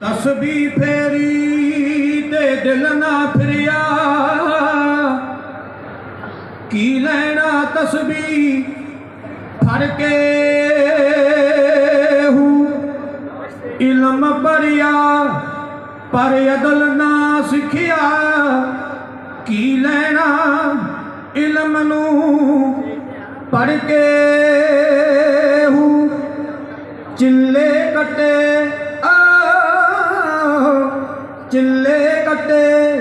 ਤਸਬੀ ਫੇਰੀ ਤੇ ਦਿਲ ਨਾ ਫਿਰਿਆ। ਕੀ ਲੈਣਾ ਤਸਬੀ ਫੜ ਕੇ ਹੂੰ? ਇਲਮ ਭਰਿਆ, ਪਰ ਅਦਲ ਨਾ ਸਿੱਖਿਆ। ਕੀ ਲੈਣਾ ਇਲਮ ਨੂੰ ਪੜ ਕੇ ਹੂੰ? ਚਿੱਲੇ ਕੱਟੇ ਚਿੱਲੇ ਕੱਟੇ,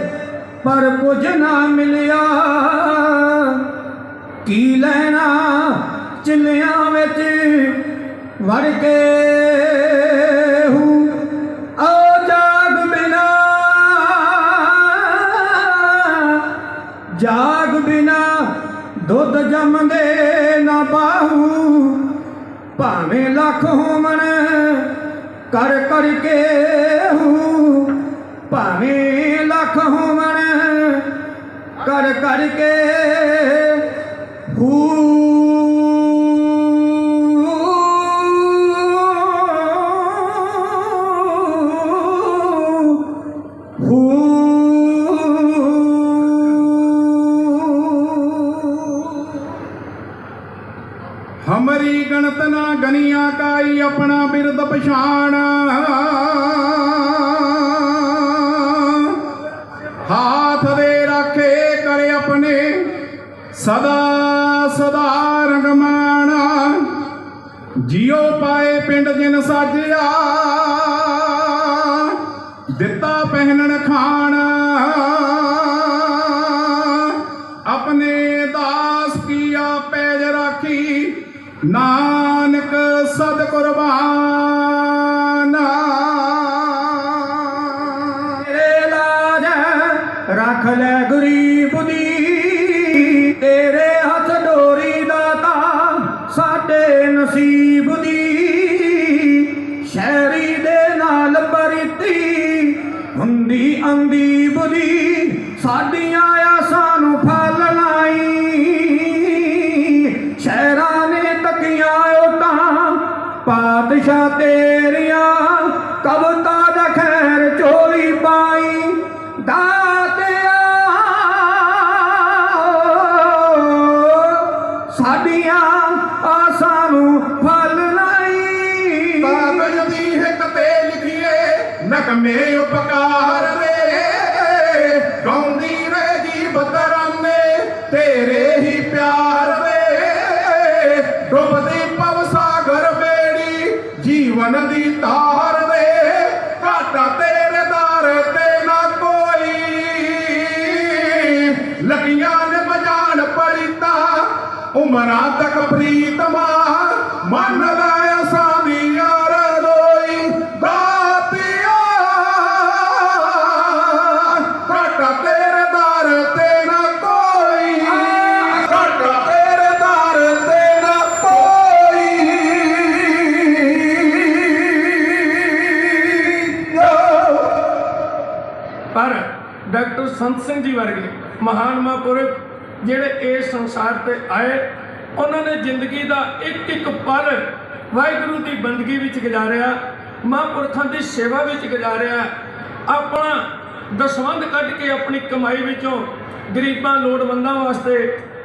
ਪਰ ਕੁਝ ਨਾ ਮਿਲਿਆ। ਕੀ ਲੈਣਾ ਚਿੱਲਿਆਂ ਵਿੱਚ ਵੜ ਕੇ? ਹੂੰ ਆ ਜਾਗ ਬਿਨਾ। ਜਾਗ ਬਿਨਾ ਦੁੱਧ ਜੰਮਦੇ ਨਾ ਬਾਹੂ। ਭਾਵੇਂ ਲੱਖ ਹੋਵਣ ਕਰ ਕਰਕੇ ਹੂ। ਭਾਵੇਂ ਲੱਖ ਹੋਵਣ ਕਰ ਕਰਕੇ ਸਾਜਿਆ ਹੁੰਦੀ ਅੰਦੀ ਬੁਦੀ ਸਾਡੀਆਂ ਆਸਾਂ ਨੂੰ ਫਲ ਲਾਈ। ਸ਼ਹਿਰਾਂ ਨੇ ਤੱਕੀਆਂ ਤਕੀਆਂ ਤਾਂ ਪਾਤਸ਼ਾਹ ਤੇ ਸੰਤ ਸਿੰਘ ਜੀ ਵਰਗੇ, ਮਹਾਨ ਮਹਾਂਪੁਰਖ ਜਿਹੜੇ ਇਸ ਸੰਸਾਰ ਤੇ ਆਏ, ਉਹਨਾਂ ਨੇ ਜ਼ਿੰਦਗੀ ਦਾ ਇੱਕ ਇੱਕ ਪਲ ਵਾਹਿਗੁਰੂ ਦੀ ਬੰਦਗੀ ਵਿੱਚ ਗੁਜ਼ਾਰਿਆ, ਮਹਾਂਪੁਰਖਾਂ ਦੀ ਸੇਵਾ ਵਿੱਚ ਗੁਜ਼ਾਰਿਆ, ਆਪਣਾ ਦਸਵੰਧ ਕੱਢ ਕੇ ਆਪਣੀ ਕਮਾਈ ਵਿੱਚੋਂ ਗਰੀਬਾਂ ਲੋੜਵੰਦਾਂ ਵਾਸਤੇ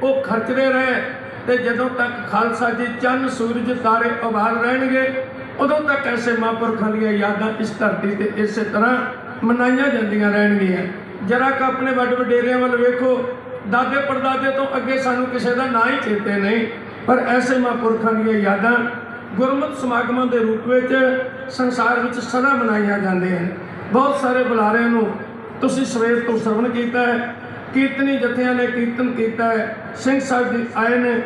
ਉਹ ਖਰਚਦੇ ਰਹੇ ਤੇ ਜਦੋਂ ਤੱਕ ਖਾਲਸਾ ਜੀ ਚੰਨ, ਸੂਰਜ, ਤਾਰੇ ਉਭਾਰ ਰਹਿਣਗੇ, ਉਦੋਂ ਤੱਕ ਐਸੇ ਮਹਾਂਪੁਰਖਾਂ ਦੀਆਂ ਯਾਦਾਂ ਇਸ ਧਰਤੀ ਤੇ ਇਸੇ ਤਰ੍ਹਾਂ ਮਨਾਈਆਂ ਜਾਂਦੀਆਂ ਰਹਿਣਗੀਆਂ। ਜਰਾ ਕ ਆਪਣੇ ਵੱਡ ਵਡੇਰਿਆਂ ਵੱਲ ਵੇਖੋ ਦਾਦੇ ਪੜਦਾਦੇ ਤੋਂ ਅੱਗੇ ਸਾਨੂੰ ਕਿਸੇ ਦਾ ਨਾਂ ਹੀ ਚੇਤੇ ਨਹੀਂ। ਪਰ ਐਸੇ ਮਹਾਂਪੁਰਖਾਂ ਦੀਆਂ ਯਾਦਾਂ ਗੁਰਮਤਿ ਸਮਾਗਮਾਂ ਦੇ ਰੂਪ ਵਿੱਚ ਸੰਸਾਰ ਵਿੱਚ ਸਦਾ ਮਨਾਈਆਂ ਜਾਂਦੀਆਂ ਹਨ। ਬਹੁਤ ਸਾਰੇ ਬੁਲਾਰਿਆਂ ਨੂੰ ਤੁਸੀਂ ਸਵੇਰ ਤੋਂ ਸਰਵਣ ਕੀਤਾ ਹੈ ਕੀਰਤਨੀ ਜਥਿਆਂ ਨੇ ਕੀਰਤਨ ਕੀਤਾ ਹੈ ਸਿੰਘ ਸਾਹਿਬ ਜੀ ਆਏ ਨੇ।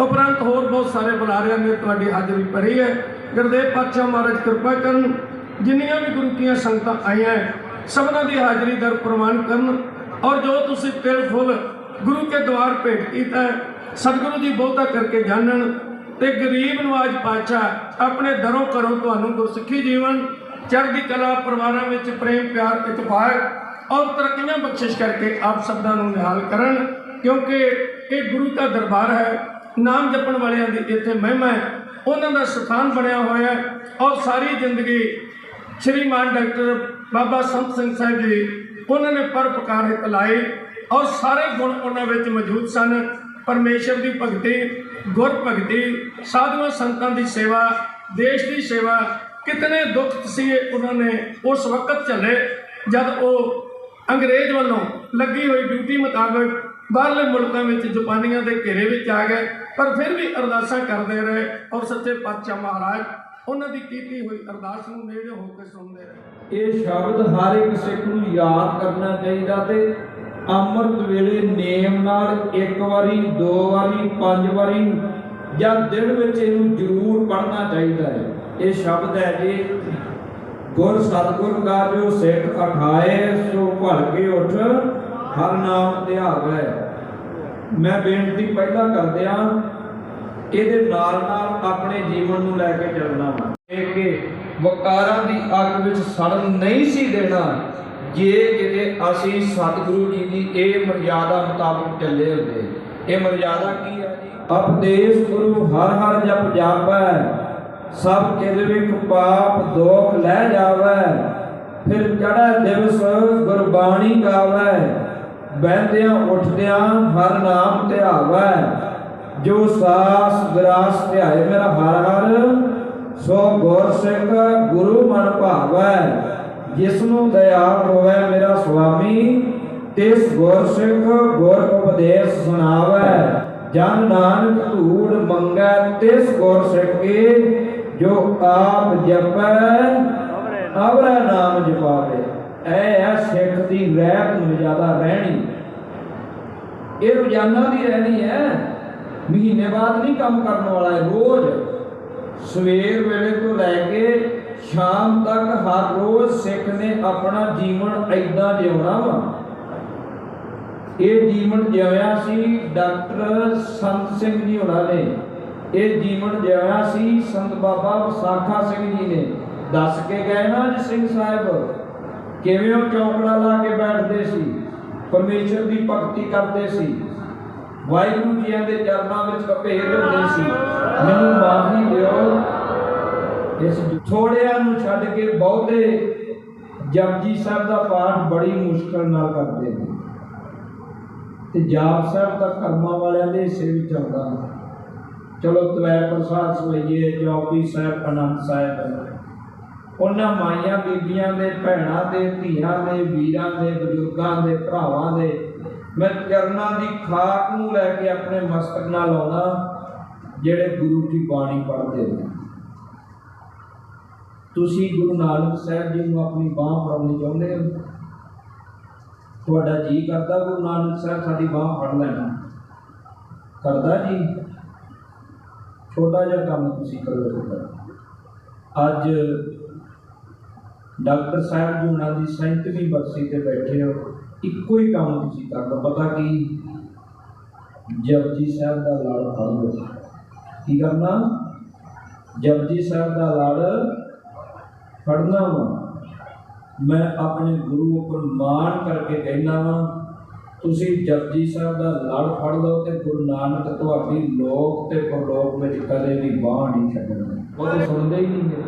ਉਪਰੰਤ ਹੋਰ ਬਹੁਤ ਸਾਰੇ ਬੁਲਾਰਿਆਂ ਨੇ ਤੁਹਾਡੀ ਹਾਜ਼ਰੀ ਭਰੀ ਹੈ। ਗੁਰਦੇਵ ਪਾਤਸ਼ਾਹ ਮਹਾਰਾਜ ਕਿਰਪਾ ਕਰਨ ਜਿੰਨੀਆਂ ਵੀ ਗੁਰੂ ਕੀਆਂ ਸੰਗਤਾਂ ਆਈਆਂ ਹੈ, ਸਭਨਾਂ ਦੀ ਹਾਜ਼ਰੀ ਦਰ ਪ੍ਰਵਾਨ ਕਰਨ ਔਰ ਜੋ ਤੁਸੀਂ ਤਿਲ, ਫੁੱਲ ਗੁਰੂ ਕੇ ਦਵਾਰ ਭੇਟ ਕੀਤਾ ਸਤਿਗੁਰੂ ਜੀ ਬਹੁਤਾ ਕਰਕੇ ਜਾਣਨ ਤੇ ਗਰੀਬ ਨਵਾਜ ਪਾਤਸ਼ਾਹ ਆਪਣੇ ਦਰੋਂ ਘਰੋਂ ਤੁਹਾਨੂੰ ਗੁਰਸਿੱਖੀ ਜੀਵਨ, ਚੜ੍ਹਦੀ ਕਲਾ, ਪਰਿਵਾਰਾਂ ਵਿੱਚ ਪ੍ਰੇਮ, ਪਿਆਰ ਇਤਫਾਕ ਔਰ ਤਰੱਕੀਆਂ ਬਖਸ਼ਿਸ਼ ਕਰਕੇ ਆਪ ਸਭਨਾਂ ਨੂੰ ਨਿਹਾਲ ਕਰਨ, ਕਿਉਂਕਿ ਇਹ ਗੁਰੂ ਦਾ ਦਰਬਾਰ ਹੈ, ਨਾਮ ਜਪਣ ਵਾਲਿਆਂ ਦੀ ਇੱਥੇ ਮਹਿਮਾ ਹੈ, ਉਹਨਾਂ ਦਾ ਸਥਾਨ ਬਣਿਆ ਹੋਇਆ ਹੈ ਔਰ ਸਾਰੀ ਜ਼ਿੰਦਗੀ ਸ਼੍ਰੀਮਾਨ ਡਾਕਟਰ ਬਾਬਾ ਸੰਤ ਸਿੰਘ ਸਾਹਿਬ ਜੀ, ਉਹਨਾਂ ਨੇ ਪਰਪਕਾਰ ਹਿਤ ਲਾਏ ਔਰ ਸਾਰੇ ਗੁਣ ਉਹਨਾਂ ਵਿੱਚ ਮੌਜੂਦ ਸਨ। ਪਰਮੇਸ਼ਰ ਦੀ ਭਗਤੀ, ਗੁਰ ਭਗਤੀ, ਸਾਧੂਆਂ ਸੰਤਾਂ ਦੀ ਸੇਵਾ, ਦੇਸ਼ ਦੀ ਸੇਵਾ, ਕਿਤਨੇ ਦੁੱਖ ਤਸੀਹੇ ਉਹਨਾਂ ਨੇ ਉਸ ਵਕਤ ਝੱਲੇ ਜਦ ਉਹ ਅੰਗਰੇਜ਼ ਵੱਲੋਂ ਲੱਗੀ ਹੋਈ ਡਿਊਟੀ ਮੁਤਾਬਕ ਬਾਹਰਲੇ ਮੁਲਕਾਂ ਵਿੱਚ ਜਪਾਨੀਆਂ ਦੇ ਘੇਰੇ ਵਿੱਚ ਆ ਗਏ, ਪਰ ਫਿਰ ਵੀ ਅਰਦਾਸਾਂ ਕਰਦੇ ਰਹੇ ਔਰ ਸੱਚੇ ਪਾਤਸ਼ਾਹ ਮਹਾਰਾਜ ਉਹਨਾਂ ਦੀ ਕੀਤੀ ਹੋਈ ਅਰਦਾਸ ਨੂੰ ਨੇੜੇ ਹੋ ਕੇ ਸੁਣਦੇ ਰਹੇ। ਇਹ ਸ਼ਬਦ ਹਰ ਇੱਕ ਸਿੱਖ ਨੂੰ ਯਾਦ ਕਰਨਾ ਚਾਹੀਦਾ ਤੇ ਅੰਮ੍ਰਿਤ ਵੇਲੇ ਨੇਮ ਨਾਲ ਇੱਕ ਵਾਰੀ, ਦੋ ਵਾਰੀ, ਪੰਜ ਵਾਰੀ ਜਾਂ ਦਿਨ ਵਿੱਚ ਇਹਨੂੰ ਜ਼ਰੂਰ ਪੜ੍ਹਨਾ ਚਾਹੀਦਾ ਹੈ। ਇਹ ਸ਼ਬਦ ਹੈ ਜੀ, ਗੁਰ ਸਤਿਗੁਰ ਗਾਜੋ ਸਿੱਖ ਅਖਾਏ, ਸੋ ਭਲ ਉਠ, ਹਰ ਨਾਮ ਧਿਆਵੈ। ਮੈਂ ਬੇਨਤੀ ਪਹਿਲਾਂ ਕਰਦਿਆਂ ਇਹਦੇ ਨਾਲ ਨਾਲ ਆਪਣੇ ਜੀਵਨ ਨੂੰ ਲੈ ਕੇ ਚੱਲਣਾ ਵਾ। ਇਹ ਕਿ ਵਕਾਰਾਂ ਦੀ ਅੱਗ ਵਿੱਚ ਸੜਨ ਨਹੀਂ ਸੀ ਦੇਣਾ, ਜੇ ਕਿਤੇ ਅਸੀਂ ਸਤਿਗੁਰੂ ਜੀ ਦੀ ਇਹ ਮਰਜ਼ਾਦਾ ਮੁਤਾਬਕ ਚੱਲੇ ਹੁੰਦੇ। ਇਹ ਮਰਜ਼ਾਦਾ ਕੀ ਹੈ ਜੀ? ਉਪਦੇਸ਼ ਗੁਰੂ ਹਰ ਹਰ ਜਪ ਜਾਪੈ, ਸਭ ਕਿਲਵਿਖ ਪਾਪ ਦੋਖ ਲੈ ਜਾਵੈ, ਫਿਰ ਚੜ੍ਹੈ ਦਿਵਸ ਗੁਰਬਾਣੀ ਗਾਵੈ, ਬਹਿੰਦਿਆਂ ਉੱਠਦਿਆਂ ਹਰ ਨਾਮ ਧਿਆਵੈ। ਜੋ ਸਾਸ ਗਰਾਸ ਧਿਆਏ ਮੇਰਾ ਹਰ ਹਰ ਸੋ ਗੁਰ ਸਿੱਖ ਗੁਰੂ ਮਨ ਭਾਵੈ। ਜਿਸ ਨੂੰ ਦਇਆਲ ਹੋਵੇ ਮੇਰਾ ਸੁਆਮੀ, ਤਿਸ ਗੁਰ ਸਿੱਖ ਗੁਰ ਉਪਦੇਸ਼ ਸੁਣਾਵੈ। ਜਨ ਨਾਨਕ ਧੂੜ ਮੰਗੈ, ਤਿਸ ਗੁਰ ਸਿੱਖ ਕੀ ਜੋ ਆਪ ਜਪੈ, ਅਵਰਾ ਨਾਮ ਜਪਾਵੇ। ਐ ਹੈ ਸਿੱਖ ਦੀ ਰਹਿਤ ਨੂੰ ਜ਼ਿਆਦਾ ਰਹਿਣੀ। ਇਹ ਰੋਜ਼ਾਨਾ ਦੀ ਰਹਿਣੀ ਹੈ। ਮਹੀਨੇ ਬਾਅਦ ਨਹੀਂ ਕੰਮ ਕਰਨ ਵਾਲਾ ਹੈ ਰੋਜ਼। ਸਵੇਰ ਵੇਲੇ ਤੋਂ ਲੈ ਕੇ ਸ਼ਾਮ ਤੱਕ ਹਰ ਰੋਜ਼ ਸਿੱਖ ਨੇ ਆਪਣਾ ਜੀਵਨ ਐਦਾਂ ਜਿਉਣਾ ਵਾ। ਇਹ ਜੀਵਨ ਜਿਉਇਆ ਸੀ ਡਾਕਟਰ ਸੰਤ ਸਿੰਘ ਜੀ ਹੋਣਾ ਨੇ। ਇਹ ਜੀਵਨ ਜਿਉਇਆ ਸੀ ਸੰਤ ਬਾਬਾ ਵਿਸਾਖਾ ਸਿੰਘ ਜੀ ਨੇ। ਦੱਸ ਕੇ ਗਏ ਨਾ ਜੀ ਸਿੰਘ ਸਾਹਿਬ, ਕਿਵੇਂ ਉਹ ਚੌਕੜਾ ਲਾ ਕੇ ਬੈਠਦੇ ਸੀ, ਪਰਮੇਸ਼ਰ ਦੀ ਭਗਤੀ ਕਰਦੇ ਸੀ। ਵਾਹਿਗੁਰੂ ਜੀਆਂ ਦੇ ਚਰਨਾਂ ਵਿੱਚ ਕਪੇਲ ਹੁੰਦੇ ਸੀ। ਮੈਨੂੰ ਮਾਫੀ ਦਿਓ। ਇਸ ਥੋੜਿਆਂ ਨੂੰ ਛੱਡ ਕੇ ਬਹੁਤੇ ਜਪਜੀ ਸਾਹਿਬ ਦਾ ਪਾਠ ਬੜੀ ਮੁਸ਼ਕਲ ਨਾਲ ਕਰਦੇ ਨੇ। ਤੇ ਜਾਪ ਸਾਹਿਬ ਤਾਂ ਕਰਮਾਂ ਵਾਲਿਆਂ ਦੇ ਹਿੱਸੇ ਵਿੱਚ ਆਉਂਦਾ ਚਲੋ ਤਵੈ ਪ੍ਰਸਾਦ ਸਵਈਏ ਜਪਜੀ ਸਾਹਿਬ ਅਨੰਦ ਸਾਹਿਬ। ਉਹਨਾਂ ਮਾਈਆਂ ਬੀਬੀਆਂ ਦੇ, ਭੈਣਾਂ ਦੇ, ਧੀਆਂ ਦੇ, ਵੀਰਾਂ ਦੇ, ਬਜ਼ੁਰਗਾਂ ਦੇ, ਭਰਾਵਾਂ ਦੇ ਮੈਂ ਚਰਨਾਂ ਦੀ ਖਾਕ ਨੂੰ ਲੈ ਕੇ ਆਪਣੇ ਮਸਤਕ ਨਾਲ ਲਾਉਣਾ ਜਿਹੜੇ ਗੁਰੂ ਦੀ ਬਾਣੀ ਪੜ੍ਹਦੇ ਨੇ। ਤੁਸੀਂ ਗੁਰੂ ਨਾਨਕ ਸਾਹਿਬ ਜੀ ਨੂੰ ਆਪਣੀ ਬਾਹ ਫੜਾਉਣੀ ਚਾਹੁੰਦੇ ਹੋ? ਤੁਹਾਡਾ ਜੀ ਕਰਦਾ ਗੁਰੂ ਨਾਨਕ ਸਾਹਿਬ ਸਾਡੀ ਬਾਹ ਫੜ ਲੈਣਾ। ਕਰਦਾ ਜੀ? ਛੋਟਾ ਜਿਹਾ ਕੰਮ ਤੁਸੀਂ ਕਰੋ ਤੁਹਾਡਾ ਅੱਜ ਡਾਕਟਰ ਸਾਹਿਬ ਜੀ ਉਹਨਾਂ ਦੀ 37ਵੀਂ ਬਰਸੀ ਤੇ ਬੈਠੇ ਹੋ। ਇੱਕੋ ਹੀ ਕੰਮ ਤੁਸੀਂ ਕਰ ਪਤਾ ਕੀ? ਜਪਜੀ ਸਾਹਿਬ ਦਾ ਲੜ ਫੜ ਲਓ। ਕੀ ਕਰਨਾ? ਜਪਜੀ ਸਾਹਿਬ ਦਾ ਲੜ ਫੜਨਾ ਵਾ। ਮੈਂ ਆਪਣੇ ਗੁਰੂ ਉੱਪਰ ਮਾਣ ਕਰਕੇ ਕਹਿਣਾ ਵਾ, ਤੁਸੀਂ ਜਪਜੀ ਸਾਹਿਬ ਦਾ ਲੜ ਫੜ ਲਓ ਤੇ ਗੁਰੂ ਨਾਨਕ ਤੁਹਾਡੀ ਲੋਕ ਤੇ ਪਰਲੋਕ ਵਿੱਚ ਕਦੇ ਵੀ ਬਾਹ ਨਹੀਂ ਛੱਡਣਾ। ਉਹ ਤਾਂ ਸੁਣਦੇ ਹੀ ਨਹੀਂ ਗੇ।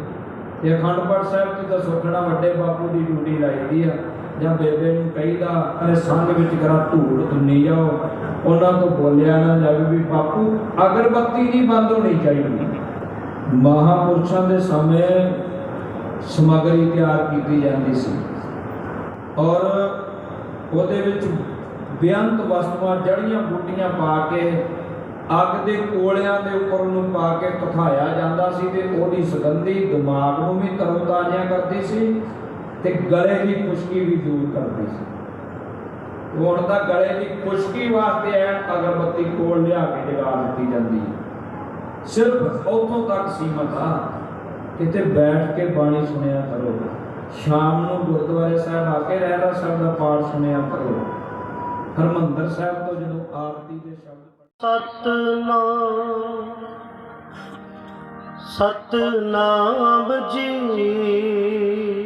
ਤੇ ਅਖੰਡ ਪਾਠ ਸਾਹਿਬ ਦੀ ਤਾਂ ਸੋਚਣਾ ਵੱਡੇ ਬਾਪੂ ਦੀ ਡਿਊਟੀ ਲਾਈਦੀ ਆ। ਜਾਂ ਬੇਬੇ ਨੂੰ ਕਹੀਦਾ, ਅਰੇ ਸੰਗ ਵਿੱਚ ਕਰਾ ਧੂੜ ਤੁੰਨੀ ਜਾਓ। ਉਹਨਾਂ ਤੋਂ ਬੋਲਿਆ ਨਾ ਜਾਵੇ ਵੀ ਬਾਪੂ, ਅਗਰਬੱਤੀ ਨਹੀਂ ਬੰਦ ਹੋਣੀ ਚਾਹੀਦੀ। ਮਹਾਪੁਰਸ਼ਾਂ ਦੇ ਸਮੇਂ ਸਮਗਰੀ ਤਿਆਰ ਕੀਤੀ ਜਾਂਦੀ ਸੀ। ਔਰ ਉਹਦੇ ਵਿੱਚ ਬੇਅੰਤ ਵਸਤੂਆਂ ਜੜੀਆਂ ਬੂਟੀਆਂ ਪਾ ਕੇ, ਅੱਗ ਦੇ ਕੋਲਿਆਂ ਦੇ ਉੱਪਰ ਉਹਨੂੰ ਪਾ ਕੇ ਤਖਾਇਆ ਜਾਂਦਾ ਸੀ ਤੇ ਉਹਦੀ ਸੁਗੰਧੀ ਦਿਮਾਗ ਨੂੰ ਵੀ ਤਰੋਤਾਜ਼ਾ ਕਰਦੀ ਸੀ। ਤੇ ਗਲੇ ਦੀ ਖੁਸ਼ਕੀ ਵੀ ਦੂਰ ਕਰਦੀ ਸੀ। ਹੁਣ ਤਾਂ ਗਲੇ ਦੀ ਖੁਸ਼ਕੀ ਵਾਸਤੇ ਐਨ ਅਗਰਬੱਤੀ ਕੋਲ ਲਿਆ ਕੇ ਜਗਾ ਦਿੱਤੀ ਜਾਂਦੀ ਸਿਰਫ ਉੱਥੋਂ ਤੱਕ ਸੀਮਤ ਆ। ਕਿਤੇ ਬੈਠ ਕੇ ਬਾਣੀ ਸੁਣਿਆ ਕਰੋ। ਸ਼ਾਮ ਨੂੰ ਗੁਰਦੁਆਰੇ ਸਾਹਿਬ ਆ ਕੇ ਰਹਿਰਾ ਸਾਹਿਬ ਦਾ ਪਾਠ ਸੁਣਿਆ ਕਰੋ। ਹਰਮੰਦਰ ਸਾਹਿਬ ਤੋਂ ਜਦੋਂ ਆਰਤੀ ਦੇ ਸ਼ਬਦ ਸਤਨਾਮ ਸਤਨਾਮ ਜੀ।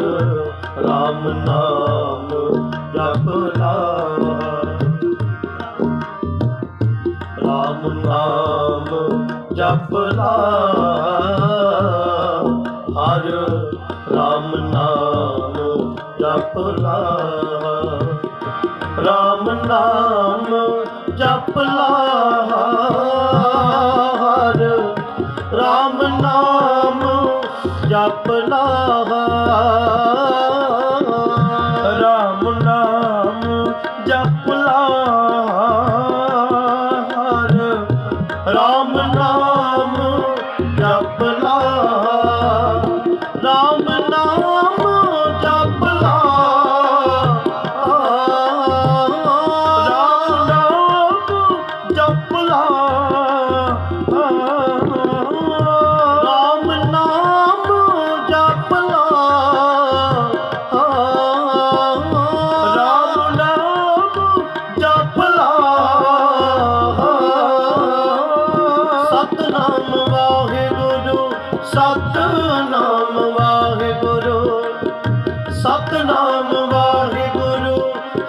ਨਾਮ ਜਪ ਲਾ ਰਾਮ ਨਾਮ ਜਪ ਲਾ ਹਰ ਰਾਮ ਨਾਮ ਜਪ ਲਾ ਰਾਮ ਨਾਮ ਜਪ ਲਾ ਹਰ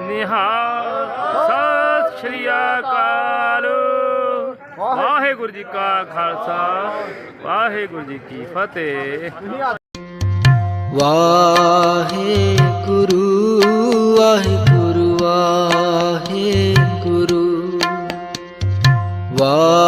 ਨਿਹਾਲ ਸਤਿ ਸ਼੍ਰੀ ਅਕਾਲ। ਵਾਹਿਗੁਰੂ ਜੀ ਕਾ ਖਾਲਸਾ, ਵਾਹਿਗੁਰੂ ਜੀ ਕੀ ਫਤਿਹ। ਵਾਹਿਗੁਰੂ ਵਾਹਿਗੁਰੂ ਵਾਹਿਗੁਰੂ। ਵਾਹਿਗੁਰੂ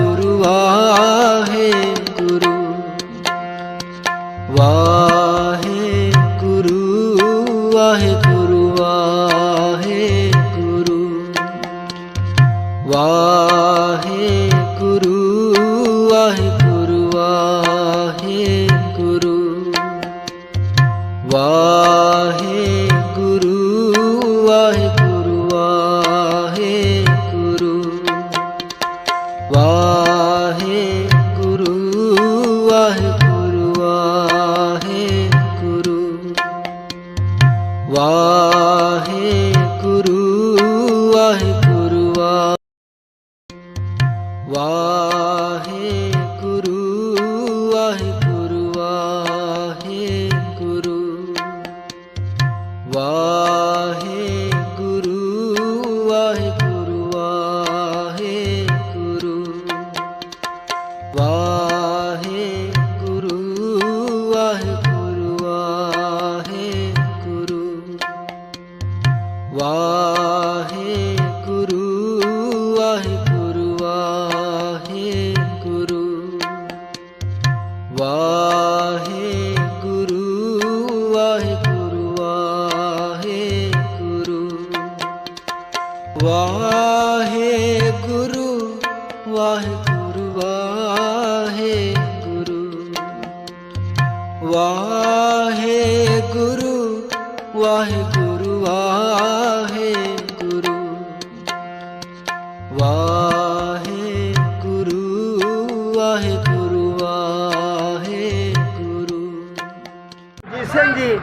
ਸਿੰਘ ਜੀ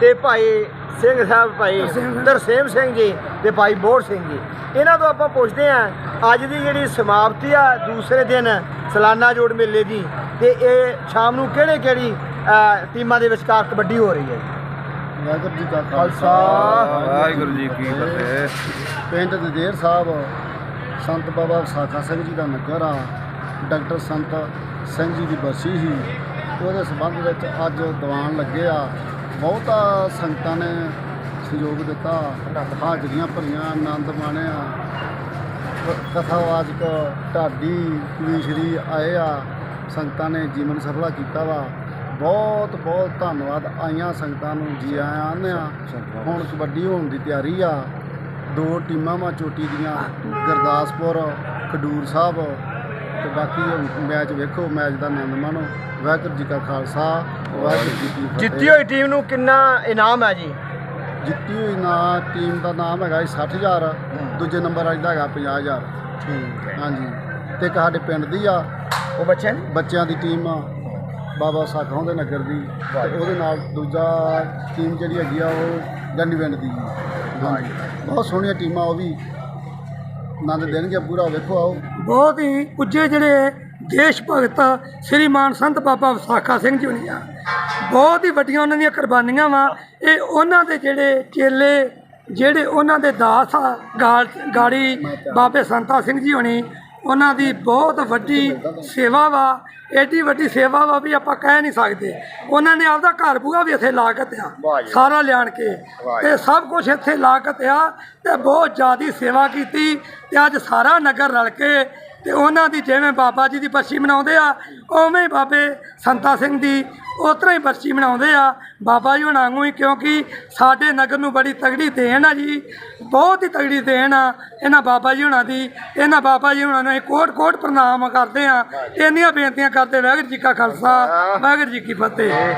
ਤੇ ਭਾਈ ਸਿੰਘ ਸਾਹਿਬ ਭਾਈ ਤਰਸੇਮ ਸਿੰਘ। ਜੀ ਤੇ ਭਾਈ ਬੋੜ ਸਿੰਘ ਜੀ। ਇਹਨਾਂ ਤੋਂ ਆਪਾਂ ਪੁੱਛਦੇ ਆਂ ਅੱਜ ਦੀ ਜਿਹੜੀ ਸਮਾਪਤੀ ਆ ਦੂਸਰੇ ਦਿਨ ਸਾਲਾਨਾ ਜੋੜ ਮੇਲੇ ਦੀ ਤੇ ਇਹ ਸ਼ਾਮ ਨੂੰ ਕਿਹੜੇ ਕਿਹੜੀ ਟੀਮਾਂ ਦੇ ਵਿਚਕਾਰ ਕਬੱਡੀ ਹੋ ਰਹੀ ਹੈ ਵਾਹਿਗੁਰੂ ਜੀ ਕਾ ਖਾਲਸਾ। ਵਾਹਿਗੁਰੂ ਜੀ ਕੀ ਫਤਿਹ। ਪਿੰਡ ਦਦੇਰ ਸਾਹਿਬ ਸੰਤ ਬਾਬਾ ਸਾਖਾ ਸਿੰਘ ਜੀ ਦਾ ਨਗਰ ਆ। ਡਾਕਟਰ ਸੰਤ ਸਿੰਘ ਜੀ ਦੀ ਬਰਸੀ ਸੀ। ਉਹਦੇ ਸੰਬੰਧ ਵਿੱਚ ਅੱਜ ਦੀਵਾਨ ਲੱਗੇ ਆ। ਬਹੁਤਾ ਸੰਗਤਾਂ ਨੇ ਸਹਿਯੋਗ ਦਿੱਤਾ। ਹਾਜ਼ਰੀਆਂ ਭਰੀਆਂ ਆਨੰਦ ਮਾਣਿਆ। ਕਥਾਵਾਚਕ ਢਾਡੀ ਕਵੀਸ਼ਰੀ ਆਏ ਆ। ਸੰਗਤਾਂ ਨੇ ਜੀਵਨ ਸਫਲਾ ਕੀਤਾ ਵਾ। ਬਹੁਤ ਬਹੁਤ ਧੰਨਵਾਦ। ਆਈਆਂ ਸੰਗਤਾਂ ਨੂੰ ਜੀ ਆਇਆਂ ਆਉਂਦੇ ਆ ਹੁਣ ਕਬੱਡੀ ਹੋਣ ਦੀ ਤਿਆਰੀ ਆ। ਦੋ ਟੀਮਾਂ ਵਾ ਚੋਟੀ ਦੀਆਂ। ਗੁਰਦਾਸਪੁਰ, ਖਡੂਰ ਸਾਹਿਬ। ਤੇ ਬਾਕੀ ਮੈਚ ਵੇਖੋ ਮੈਚ ਦਾ ਆਨੰਦ ਮਾਣੋ। ਵਾਹਿਗੁਰੂ ਜੀ ਕਾ ਖਾਲਸਾ ਵਾਹਿਗੁਰੂ ਜੀ ਕੀ ਫਤਿਹ। ਜਿੱਤੀ ਹੋਈ ਟੀਮ ਨੂੰ ਕਿੰਨਾ ਇਨਾਮ ਹੈ ਜੀ? ਜਿੱਤੀ ਹੋਈ ਨਾ ਟੀਮ ਦਾ ਨਾਮ ਹੈਗਾ ਜੀ 60000 ਦੂਜੇ ਨੰਬਰ ਵਾਲੀ ਦਾ ਹੈਗਾ 50000 ਠੀਕ ਹੈ। ਹਾਂਜੀ। ਤੇ ਇੱਕ ਸਾਡੇ ਪਿੰਡ ਦੀ ਆ। ਉਹ ਬੱਚਿਆਂ ਦੀ? ਬੱਚਿਆਂ ਦੀ ਟੀਮ ਆ। ਬਾਬਾ ਸਾਖਾਂ ਦੇ ਨਗਰ ਦੀ। ਤੇ ਉਹਦੇ ਨਾਲ ਦੂਜਾ ਟੀਮ ਜਿਹੜੀ ਹੈਗੀ ਆ ਉਹ ਗੰਡੀ ਪਿੰਡ ਦੀ ਹਾਂਜੀ ਬਹੁਤ ਸੋਹਣੀਆਂ ਟੀਮਾਂ ਉਹ ਵੀ। ਆਨੰਦ ਦੇਣਗੇ, ਪੂਰਾ ਵੇਖੋ ਆਓ। ਬਹੁਤ ਹੀ ਉੱਜੇ ਜਿਹੜੇ ਦੇਸ਼ ਭਗਤ ਸ਼੍ਰੀ ਮਾਨ ਸੰਤ ਬਾਬਾ ਵਿਸਾਖਾ ਸਿੰਘ ਜੀ ਹੋਣੀ ਆ ਬਹੁਤ ਹੀ ਵੱਡੀਆਂ ਉਹਨਾਂ ਦੀਆਂ ਕੁਰਬਾਨੀਆਂ ਵਾ। ਇਹ ਉਹਨਾਂ ਦੇ ਜਿਹੜੇ ਚੇਲੇ, ਜਿਹੜੇ ਉਹਨਾਂ ਦੇ ਦਾਸ ਆ, ਗਾਲ, ਗਾੜੀ ਬਾਬੇ ਸੰਤਾ ਸਿੰਘ ਜੀ ਹੋਣੀ ਉਹਨਾਂ ਦੀ ਬਹੁਤ ਵੱਡੀ ਸੇਵਾ ਵਾ ਐਡੀ ਵੱਡੀ ਸੇਵਾ ਵਾ ਵੀ ਆਪਾਂ ਕਹਿ ਨਹੀਂ ਸਕਦੇ। ਉਹਨਾਂ ਨੇ ਆਪਦਾ ਘਰ ਬੂਹਾ ਵੀ ਇੱਥੇ ਲਾਗਤ ਆ ਸਾਰਾ ਲਿਆਣ ਕੇ। ਤੇ ਸਭ ਕੁਝ ਇੱਥੇ ਲਾਗਤ ਆ ਤੇ ਬਹੁਤ ਜ਼ਿਆਦੀ ਸੇਵਾ ਕੀਤੀ ਤੇ ਅੱਜ ਸਾਰਾ ਨਗਰ ਰਲ ਕੇ ਤੇ ਉਹਨਾਂ ਦੀ ਜਿਵੇਂ ਬਾਬਾ ਜੀ ਦੀ ਬਰਸੀ ਮਨਾਉਂਦੇ ਆ, ਉਵੇਂ ਹੀ ਬਾਬੇ ਸੰਤਾ ਸਿੰਘ ਦੀ ਉਸ ਤਰ੍ਹਾਂ ਹੀ ਬਰਸੀ ਮਨਾਉਂਦੇ ਆ। ਬਾਬਾ ਜੀ ਹੁਣਾਂ ਵਾਂਗੂ ਹੀ, ਕਿਉਂਕਿ ਸਾਡੇ ਨਗਰ ਨੂੰ ਬੜੀ ਤਗੜੀ ਦੇਣ ਆ ਜੀ, ਬਹੁਤ ਹੀ ਤਗੜੀ ਦੇਣ ਆ ਇਹਨਾਂ ਬਾਬਾ ਜੀ ਹੁਣਾਂ ਦੀ। ਇਹਨਾਂ ਬਾਬਾ ਜੀ ਹੁਣਾਂ ਨੂੰ ਅਸੀਂ ਕੋਟ ਕੋਟ ਪ੍ਰਣਾਮ ਕਰਦੇ ਆ। ਇੰਨੀਆਂ ਬੇਨਤੀਆਂ ਕਰਦੇ ਵਾਹਿਗੁਰੂ ਜੀ ਕਾ ਖਾਲਸਾ, ਵਾਹਿਗੁਰੂ ਜੀ ਕੀ ਫਤਿਹ।